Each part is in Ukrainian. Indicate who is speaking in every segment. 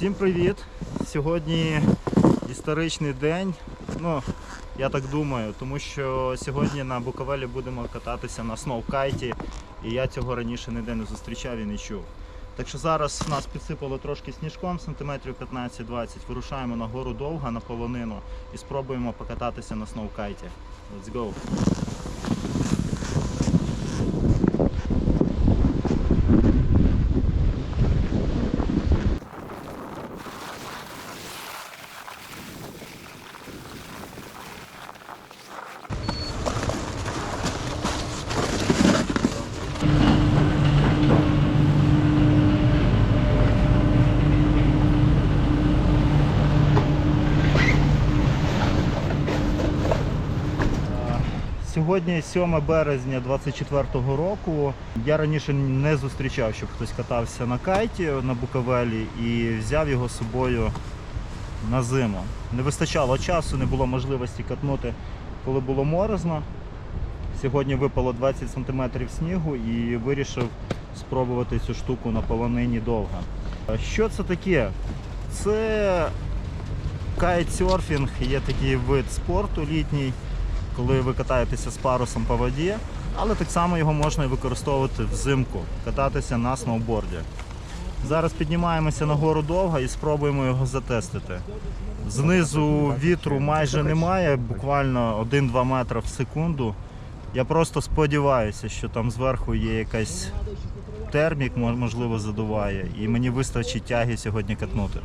Speaker 1: Всім привіт! Сьогодні історичний день. Ну, я так думаю, тому що сьогодні на Буковелі будемо кататися на сноукайті, і я цього раніше ніде не зустрічав і не чув. Так що зараз нас підсипало трошки сніжком, сантиметрів 15-20. Вирушаємо на гору довга на полонину і спробуємо покататися на сноукайті. Let's go! Сьогодні 7 березня 24-го року. Я раніше не зустрічав, щоб хтось катався на кайті на Буковелі і взяв його з собою на зиму. Не вистачало часу, не було можливості катнути, коли було морозно. Сьогодні випало 20 см снігу і вирішив спробувати цю штуку на полонині довго. Що це таке? Це кайтсерфінг, є такий вид спорту літній коли ви катаєтеся з парусом по воді, але так само його можна і використовувати взимку, кататися на сноуборді. Зараз піднімаємося на гору довго і спробуємо його затестити. Знизу вітру майже немає, буквально 1-2 метри в секунду. Я просто сподіваюся, що там зверху є якась термік, можливо, задуває, і мені вистачить тяги сьогодні катнути.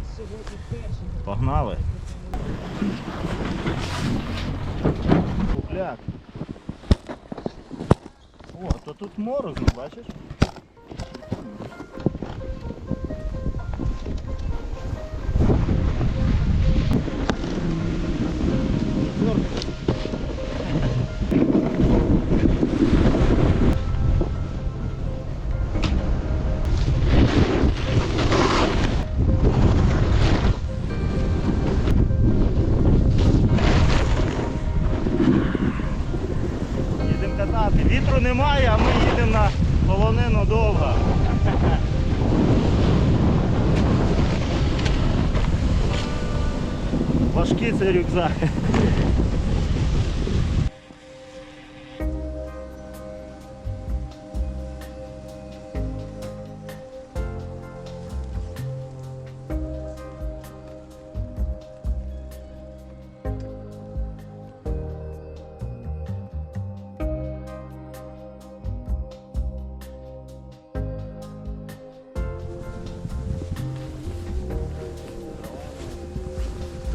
Speaker 1: Погнали! Купляк. О, то тут морозно, бачиш? Важкий рюкзак.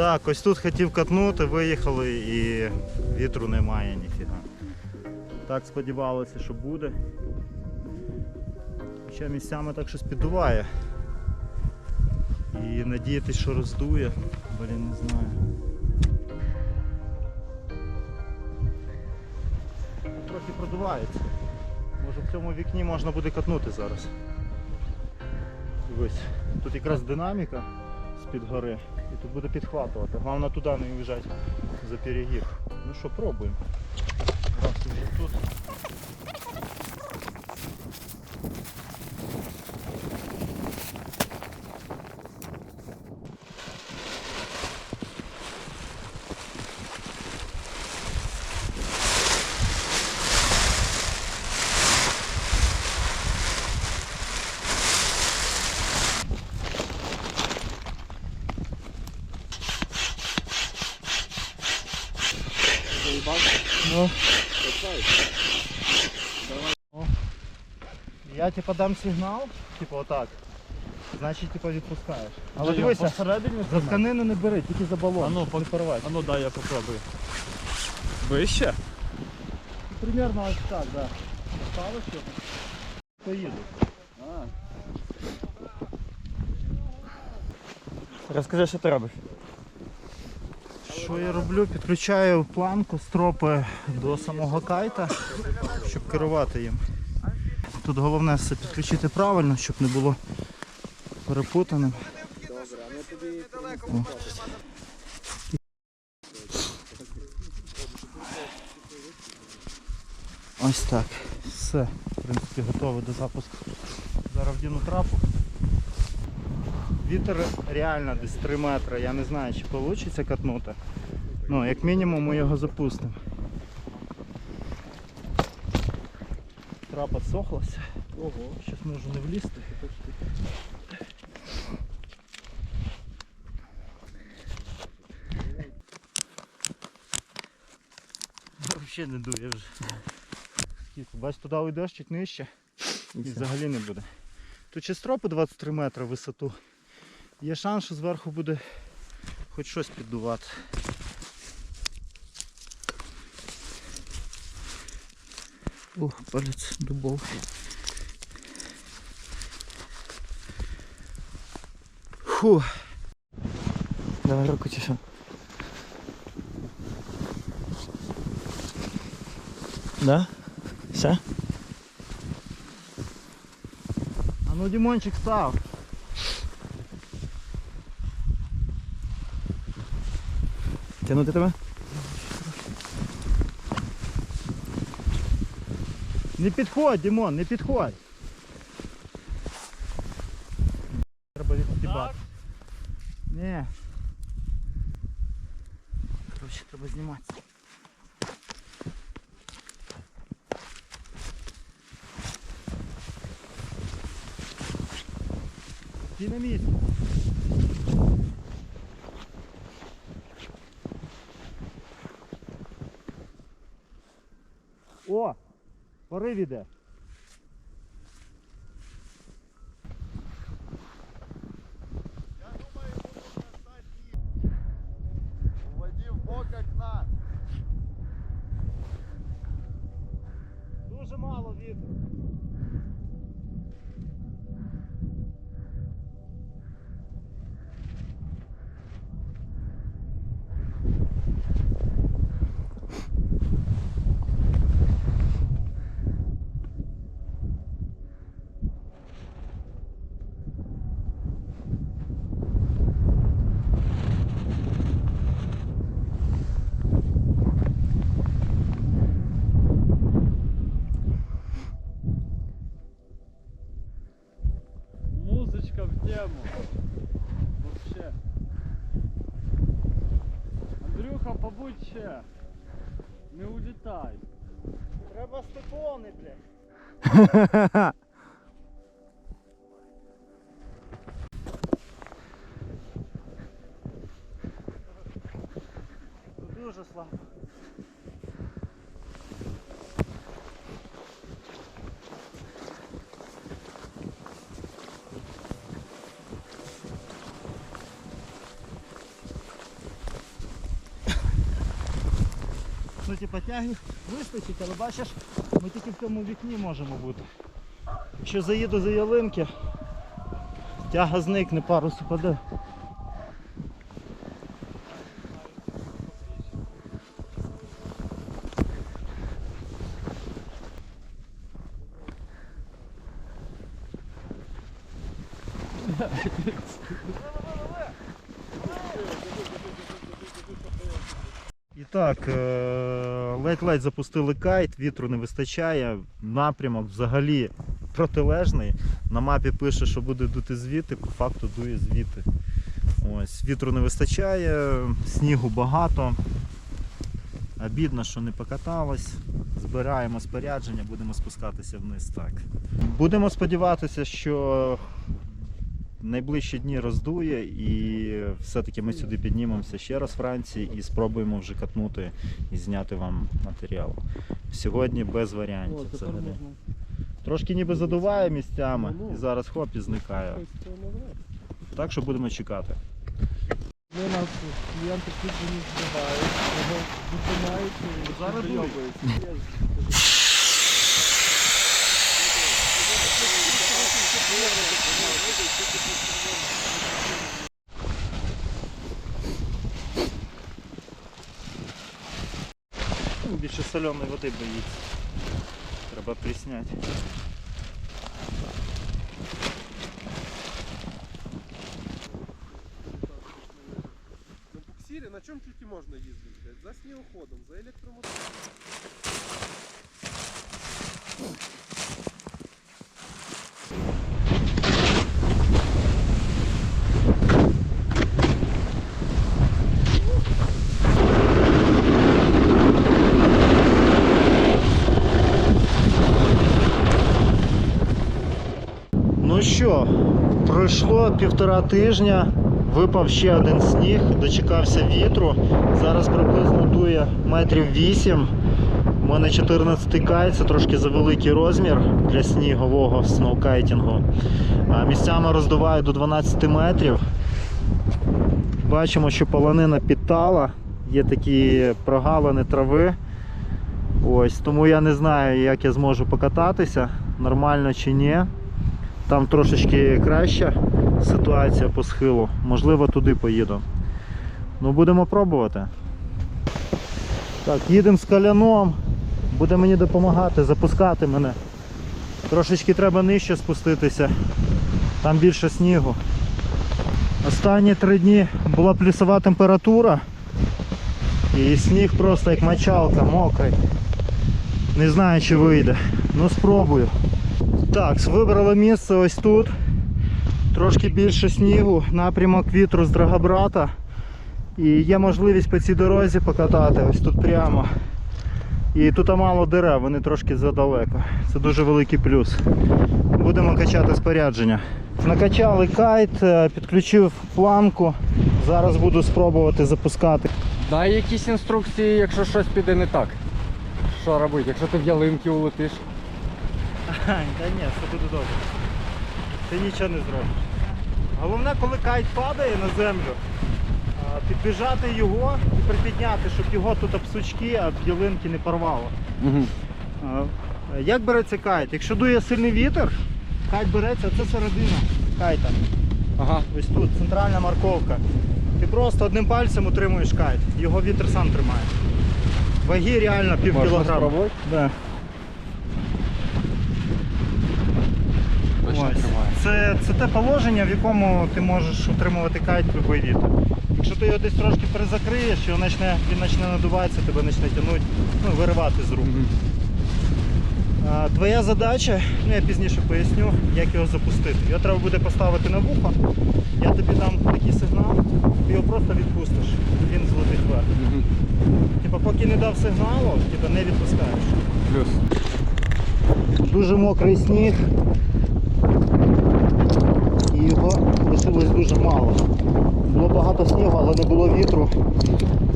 Speaker 1: Так, ось тут хотів катнути, виїхали і вітру немає ніфіга. Так сподівалося, що буде. Хоча місцями так щось піддуває. І надіятись, що роздує, блін, не знаю. Трохи продувається. Може в цьому вікні можна буде катнути зараз. Дивись, тут якраз динаміка з-під гори. І тут буде підхватувати. Головне туди не уїжджати за перегір. Ну що, пробуємо. Раз тут. Ну. О. Я типа дам сигнал, типа отак. Значить типа відпускаєш. Але дивися,
Speaker 2: посередині
Speaker 1: за тканину не бери, тільки за балон.
Speaker 2: А ну,
Speaker 1: не порвати.
Speaker 2: А ну дай я попробую. Вище?
Speaker 1: Примерно ось так, да. Ставиш його. Поїду.
Speaker 2: Розкажи, що ти робиш.
Speaker 1: Що я роблю? Підключаю планку стропи до самого кайта, щоб керувати їм. Тут головне все підключити правильно, щоб не було перепутаним. Ось так. Все, в принципі, готове до запуску. Зараз вдіну трапу. Вітер реально десь 3 метри. Я не знаю, чи вийде катнути. Ну, як мінімум ми його запустимо. Трапа сохлася. Ого, зараз можу не влізти. Взагалі не дує вже. Бач, туди уйдеш чуть нижче і взагалі не буде. Тут ще стропи 23 метри висоту. Є шанс, що зверху буде хоч щось піддувати. Ух, палець дубовий. Фу.
Speaker 2: Давай руку що? Да? Все?
Speaker 1: А ну Дімончик став.
Speaker 2: Тянути тебе?
Speaker 1: Не підходь, Дімон, не підходь. Треба відстібати. Ні. Коротше, треба зніматися. Ти на місці. Порив іде.
Speaker 3: Андрюха, ще. Не улітай.
Speaker 1: Треба степовний, блядь. Дуже слабо. Типа тяги вистачить, але бачиш, ми тільки в цьому вікні можемо бути. Якщо заїду за ялинки, тяга зникне, парус упаде. Так, е, ледь-ледь запустили кайт, вітру не вистачає, напрямок взагалі протилежний. На мапі пише, що буде дути звідти, по факту дує звідти. Ось, вітру не вистачає, снігу багато. Обідно, що не покаталось. Збираємо спорядження, будемо спускатися вниз. Так. Будемо сподіватися, що найближчі дні роздує і все-таки ми сюди піднімемося ще раз Франції і спробуємо вже катнути і зняти вам матеріал. Сьогодні без варіантів взагалі. Трошки ніби задуває місцями і зараз хоп і зникає. Так що будемо чекати.
Speaker 3: Ми нас клієнти тут не збігають, його зупиняють і
Speaker 1: Зараз Більше соляної води боїться. Треба присняти.
Speaker 4: На буксире на чем тільки можна їздити, блядь? За снігоходом, за електромотором.
Speaker 1: Що, пройшло півтора тижня, випав ще один сніг, дочекався вітру. Зараз приблизно дує метрів 8. У мене 14 кайт, це трошки завеликий розмір для снігового сноукайтингу. Місцями роздуває до 12 метрів. Бачимо, що полонина підтала, є такі прогалини трави. Ось, тому я не знаю, як я зможу покататися, нормально чи ні. Там трошечки краща ситуація по схилу. Можливо, туди поїду. Ну, будемо пробувати. Так, їдемо з каляном. Буде мені допомагати, запускати мене. Трошечки треба нижче спуститися. Там більше снігу. Останні три дні була плюсова температура. І сніг просто як мочалка, мокрий. Не знаю, чи вийде. Ну спробую. Так, вибрали місце ось тут. Трошки більше снігу, напрямок вітру з Драгобрата. І є можливість по цій дорозі покатати ось тут прямо. І тут мало дерев, вони трошки задалеко. Це дуже великий плюс. Будемо качати спорядження. Накачали кайт, е, підключив планку. Зараз буду спробувати запускати.
Speaker 3: Дай якісь інструкції, якщо щось піде не так. Що робити, якщо ти в ялинки улетиш?
Speaker 1: Та ні, все буде добре. Ти нічого не зробиш. Головне, коли кайт падає на землю, підбіжати його і припідняти, щоб його тут об сучки, об ялинки не порвало.
Speaker 3: Угу.
Speaker 1: Як береться кайт? Якщо дує сильний вітер, кайт береться, це середина кайта.
Speaker 3: Ага.
Speaker 1: Ось тут центральна морковка. Ти просто одним пальцем утримуєш кайт, його вітер сам тримає. Ваги реально пів
Speaker 3: Можна
Speaker 1: кілограма.
Speaker 3: спробувати?
Speaker 1: Да.
Speaker 3: Точно
Speaker 1: Ось.
Speaker 3: тримає.
Speaker 1: Це, це те положення, в якому ти можеш утримувати кайт в будь-який вітер. Якщо ти його десь трошки перезакриєш, його почне, він почне надуватися, тебе почне тягнути, ну, виривати з рук.
Speaker 3: Мгм.
Speaker 1: А, твоя задача, ну я пізніше поясню, як його запустити. Його треба буде поставити на вухо. Я тобі дам такий сигнал, ти його просто відпустиш, він злетить вверх.
Speaker 3: Мгм.
Speaker 1: Типа, поки не дав сигналу, типа не відпускаєш.
Speaker 3: Плюс.
Speaker 1: Дуже мокрий сніг. Його лишилось дуже мало. Було багато снігу, але не було вітру.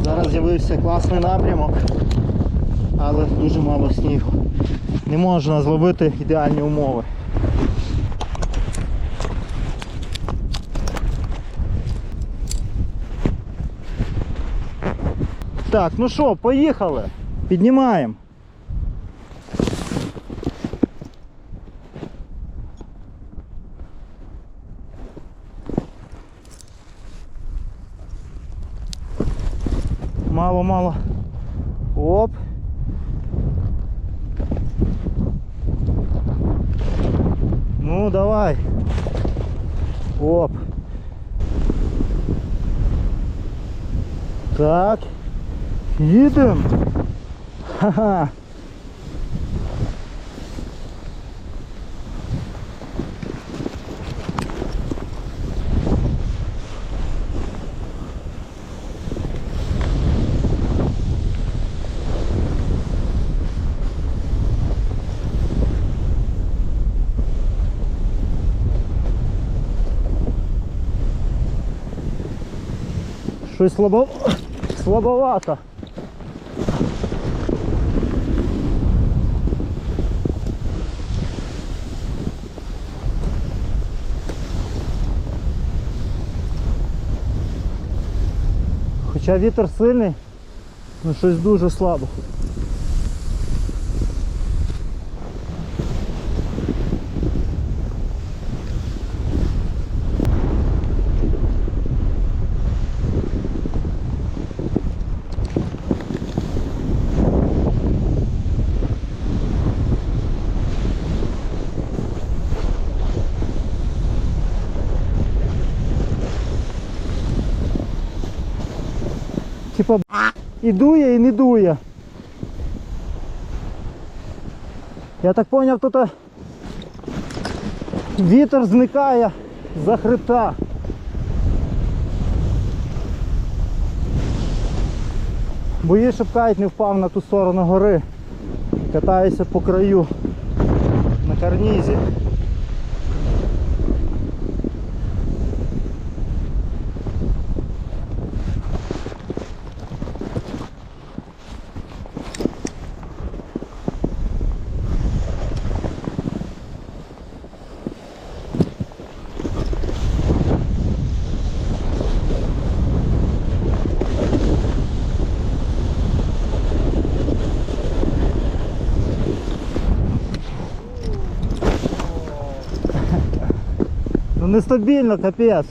Speaker 1: Зараз з'явився класний напрямок, але дуже мало снігу. Не можна зловити ідеальні умови. Так, ну що, поїхали. Піднімаємо. Мало-мало. Оп. Ну, давай. Оп. Так. Їдемо. Ха-ха. Щось слабо... слабовато. Хоча вітер сильний, але щось дуже слабо. Типа і дує, і не дує. Я так зрозумів, тут е, вітер зникає за хребта. Боюсь, щоб кайт не впав на ту сторону гори. Катаюся по краю на карнізі. Нестабільно, капець.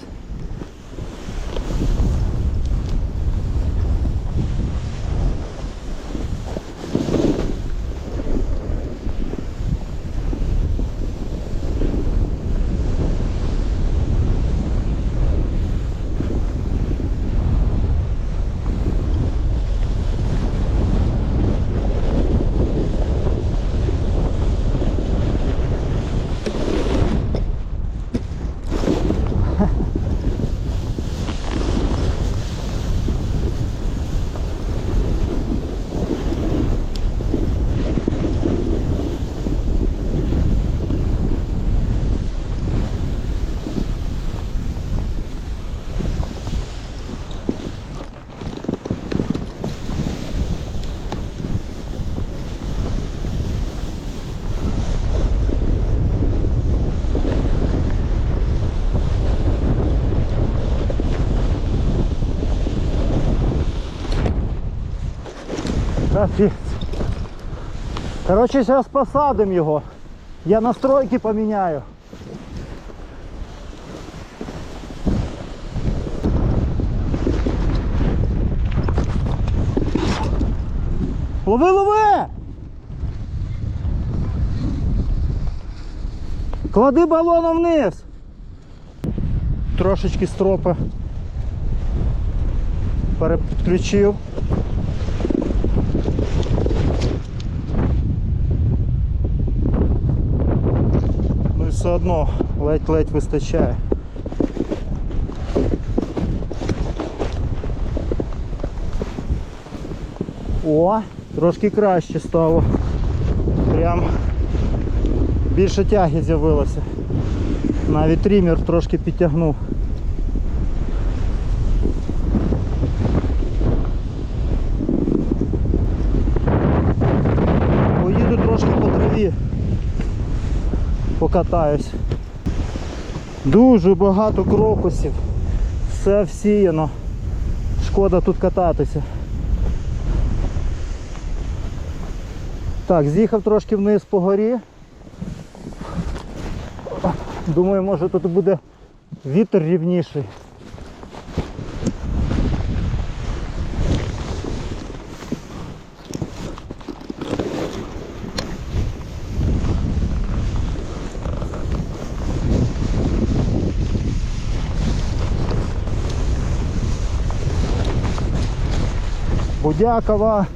Speaker 1: Капець. Коротше, зараз посадимо його. Я настройки поміняю. Лови, лови! Клади балоном вниз. Трошечки стропи перепідключив. Ну і все одно ледь-ледь вистачає. О, трошки краще стало. Прям більше тяги з'явилося. Навіть трімер трошки підтягнув. Поїду трошки по траві покатаюсь. Дуже багато крокусів. Все всіяно. Шкода тут кататися. Так, з'їхав трошки вниз по горі. Думаю, може тут буде вітер рівніший. Будякова.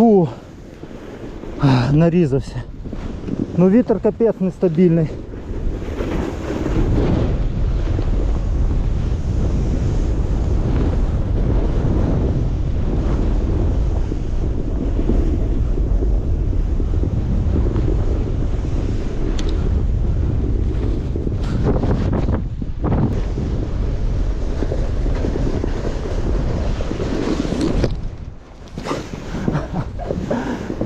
Speaker 1: Фу, нарізався. Ну вітер капець нестабільний.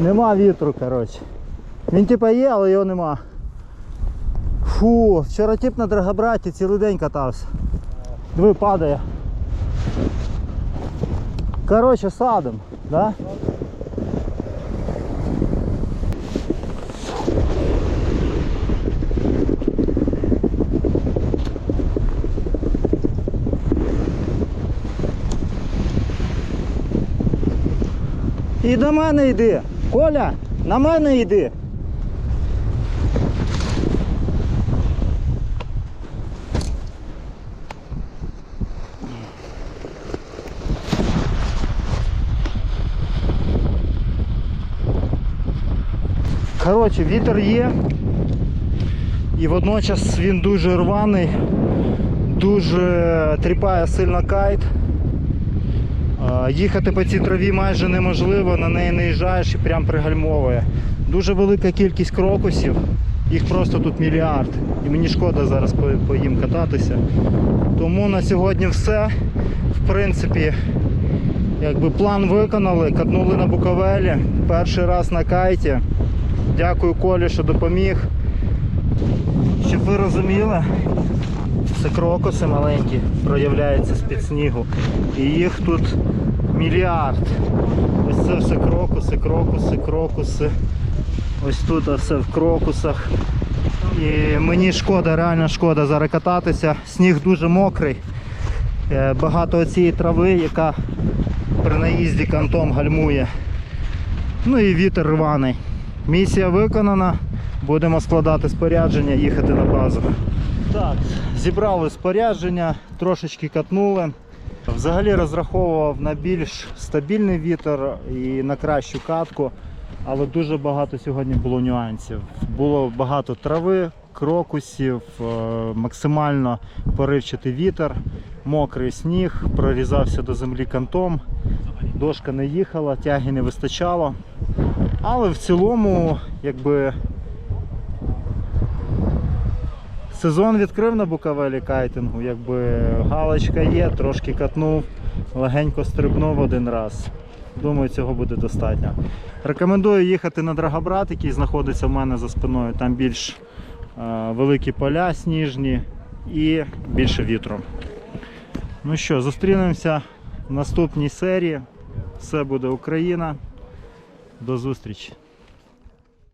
Speaker 1: Нема вітру, коротше. Він типа є, але його нема. Фу, вчора тип на Драгобраті цілий день катався. Диви, падає. Коротше, садом, да? І до мене йди. Коля, на мене йди. Коротше, вітер є. І водночас він дуже рваний, дуже тріпає сильно кайт. А, Їхати по цій траві майже неможливо, на неї не їжджаєш і прям пригальмовує. Дуже велика кількість крокусів Їх просто тут мільярд. І мені шкода зараз по, по їм кататися. Тому на сьогодні все. В принципі, якби план виконали, катнули на Буковелі. Перший раз на кайті. Дякую Колі, що допоміг. Щоб ви розуміли, це крокуси маленькі проявляються з-під снігу. І їх тут мільярд. Ось це все крокуси, крокуси, крокуси. Ось тут все в крокусах. І мені шкода, реально шкода зараз кататися. Сніг дуже мокрий. Е, Багато цієї трави, яка при наїзді кантом гальмує. Ну і вітер рваний. Місія виконана. Будемо складати спорядження, їхати на базу. Так, зібрали спорядження, трошечки катнули. Взагалі розраховував на більш стабільний вітер і на кращу катку, але дуже багато сьогодні було нюансів. Було багато трави, крокусів, е, максимально поривчатий вітер, мокрий сніг, прорізався до землі кантом, дошка не їхала, тяги не вистачало. Але в цілому, якби сезон відкрив на Буковелі кайтингу, якби галочка є, трошки катнув, легенько стрибнув один раз. Думаю, цього буде достатньо. Рекомендую їхати на Драгобрат, який знаходиться в мене за спиною. Там більш е, великі поля сніжні і більше вітру. Ну що, зустрінемося в наступній серії. Все буде Україна. До зустрічі!